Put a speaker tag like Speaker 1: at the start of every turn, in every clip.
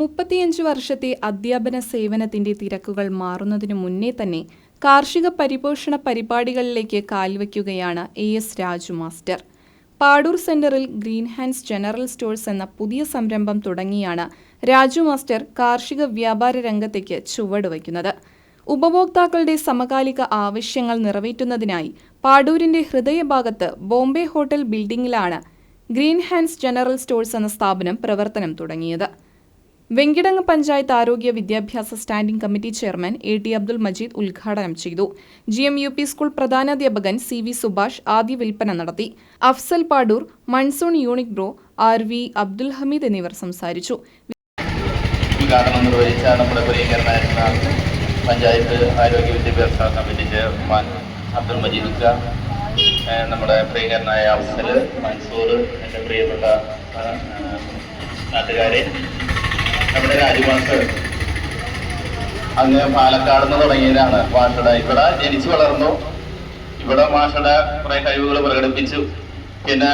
Speaker 1: മുപ്പത്തിയഞ്ച് വർഷത്തെ അധ്യാപന സേവനത്തിന്റെ തിരക്കുകൾ മാറുന്നതിനു മുന്നേ തന്നെ കാർഷിക പരിപോഷണ പരിപാടികളിലേക്ക് കാൽവയ്ക്കുകയാണ് A S Raju master. Padoor സെന്ററിൽ ഗ്രീൻ ഹാൻഡ്സ് ജനറൽ സ്റ്റോഴ്സ് എന്ന പുതിയ സംരംഭം തുടങ്ങിയാണ് രാജു മാസ്റ്റർ കാർഷിക വ്യാപാര രംഗത്തേക്ക് ചുവടുവയ്ക്കുന്നത് ഉപഭോക്താക്കളുടെ സമകാലിക ആവശ്യങ്ങൾ നിറവേറ്റുന്നതിനായി പാടൂരിന്റെ ഹൃദയഭാഗത്ത് ബോംബെ ഹോട്ടൽ ബിൽഡിംഗിലാണ് ഗ്രീൻ ഹാൻഡ്സ് ജനറൽ സ്റ്റോഴ്സ് എന്ന സ്ഥാപനം പ്രവർത്തനം തുടങ്ങിയത്. വെങ്കിടങ്ങ് പഞ്ചായത്ത് ആരോഗ്യ വിദ്യാഭ്യാസ standing committee chairman A T Abdul Majeed ഉദ്ഘാടനം ചെയ്തു. G M U P school പ്രധാനാധ്യാപകൻ C V Subhash ആദ്യ വിൽപ്പന നടത്തി. Afsal Padoor monsoon unique bro R V Abdul Hameed എന്നിവർ സംസാരിച്ചു.
Speaker 2: ഉദ്ഘാടനം നിർവഹിച്ച നമ്മുടെ പഞ്ചായത്ത് ആരോഗ്യ വിദ്യാഭ്യാസ കമ്മിറ്റി ചെയർമാൻ അബ്ദുൽ മജീദ് നമ്മുടെ പ്രിയകരനായ അഫ്സൽ മൻസൂർ എന്റെ പ്രിയപ്പെട്ട നാട്ടുകാരെ. നമ്മുടെ രാജമാസ്റ്റർ അങ്ങ് പാലക്കാട് നിന്ന് തുടങ്ങിയതാണ് മാഷട. ഇവിടെ ജനിച്ചു വളർന്നു. ഇവിടെ മാഷട കുറെ കഴിവുകൾ പ്രകടിപ്പിച്ചു. പിന്നെ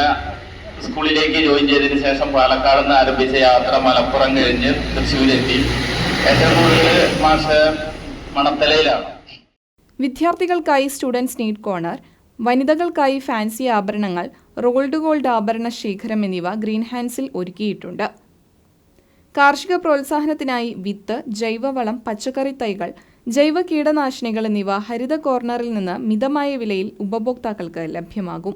Speaker 2: സ്കൂളിലേക്ക് ജോയിൻ ചെയ്തതിന് ശേഷം പാലക്കാട് നിന്ന് ആരംഭിച്ച യാത്ര മലപ്പുറം കഴിഞ്ഞ് തൃശ്ശൂരെത്തി. ഏറ്റവും കൂടുതൽ മാഷ് മണത്തലയിലാണ്.
Speaker 1: വിദ്യാർത്ഥികൾക്കായി സ്റ്റുഡൻസ് നീഡ് കോർണർ വനിതകൾക്കായി ഫാൻസി ആഭരണങ്ങൾ റോൾഡ് ഗോൾഡ് ആഭരണ ശേഖരം എന്നിവ ഗ്രീൻ ഹാൻസിൽ ഒരുക്കിയിട്ടുണ്ട്. കാർഷിക പ്രോത്സാഹനത്തിനായി വിത്ത് ജൈവവളം പച്ചക്കറി തൈകൾ ജൈവ കീടനാശിനികൾ എന്നിവ ഹരിത കോർണറിൽ നിന്ന് മിതമായ വിലയിൽ ഉപഭോക്താക്കൾക്ക് ലഭ്യമാകും.